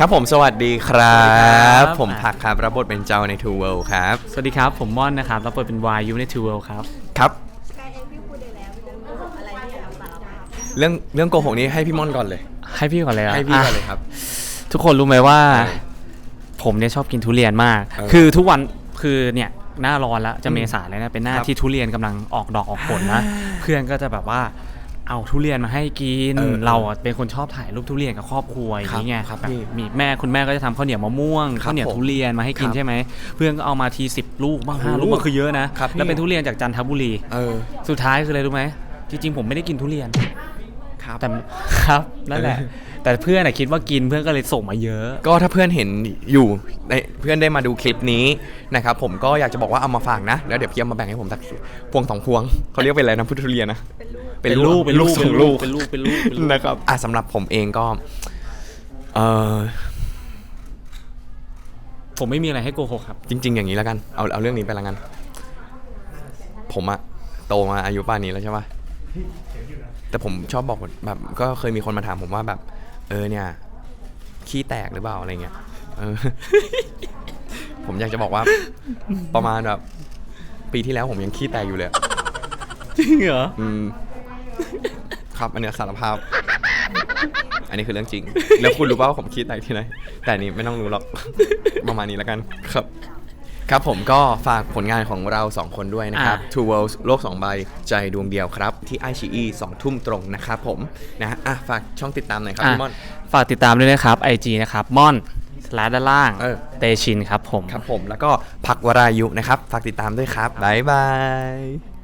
ครับผมสวัสดีครับ สวัสดีครับ ผมพักครับรับบทเป็นเจ้าใน Two World ครับ สวัสดีครับ ผมม่อนนะครับรับบทเป็นวายุในทูเวลครับ ครับ กายเองพี่พูดได้แล้วเรื่องอะไรที่แบบสารภาพเรื่องเรื่องโกหกนี้ให้พี่ม่อนก่อนเลย ให้พี่ก่อนเลยอะให้พี่ก่อนเลยอะครับทุกคนรู้ไหมว่าเออผมเนี่ยชอบกินทุเรียนมาก เออคือทุกวันคือเนี่ยหน้าร้อนแล้วจะอืมเมษาแล้วนะเป็นหน้าครับที่ทุเรียนกำลังออกดอกออกผลนะ เพื่อนก็จะแบบว่า เอาทุเรียนมาให้กิน เออเราอะเป็นคนชอบถ่ายรูปทุเรียนกับครอบครัวอย่างนี้ไงครับแบบพี่มีแม่คุณแม่ก็จะทำข้าวเหนียวมะม่วงครับข้าวเหนียวผมทุเรียนมาให้กินครับใช่ไหมเพื่อนก็เอามาทีสิบลูกบ้างห้าโอ้โหลูกก็คือเยอะนะครับพี่ แล้วเป็นทุเรียนจากจันทบุรี เออ สุดท้ายคืออะไรรู้ไหมจริงๆผมไม่ได้กินทุเรียน ครับ แต่ครับนั่นแหละเออแต่เพื่อนอะคิดว่ากินเพื่อนก็เลยส่งมาเยอะ ก็ถ้าเพื่อนเห็นอยู่ในเพื่อนได้มาดูคลิปนี้นะครับผมก็อยากจะบอกว่าเอามาฝากนะ แล้วเดี๋ยวพี่เอามาแบ่งให้ผมสักพวงสองพวงเขาเรียกเป็นอะไรนะพุทธทุเรียนนะ เป็นลูกเป็นลูกเป็นสองลูลูกกเป็นลูกเป็นลูกเป็นลูกนะครับอะสำหรับผมเองก็ เออผมไม่มีอะไรให้โกหกครับ จริง ๆ อย่างนี้แล้วกันเอาเอาเรื่องนี้ไปแล้วกัน ผมอะโตมาอายุป่านนี้แล้วใช่ปะแต่ผมชอบบอกแบบ ก็เคยมีคนมาถามผมว่าแบบ เออเนี่ย ขี้แตกหรือเปล่าอะไรเงี้ยเออ ผมอยากจะบอกว่า ประมาณแบบ ปีที่แล้วผมยังขี้แตกอยู่เลยอะจริงเหรออืม ครับอันเนี้ยสารภาพ อันนี้คือเรื่องจริง แล้วคุณรู้ป่าว่าผมขี้แตกที่ไหน แต่อันนี้ไม่ต้องรู้หรอก ประมาณนี้แล้วกันครับ ครับผมก็ฝากผลงานของเรา2คนด้วยนะครับอะ Two Worlds โลก2ใบใจดวงเดียวครับ ที่ไอชีสองทุ่มตรงนะครับผมนะฮะอะฝากช่องติดตามหน่อยครับอะพี่ม่อน ฝากติดตามด้วยนะครับ IG นะครับม่อนสลาด้านล่างเออ เตชินครับผม ครับผมแล้วก็พักวรายุนะครับ ฝากติดตามด้วยครับบ๊ายบาย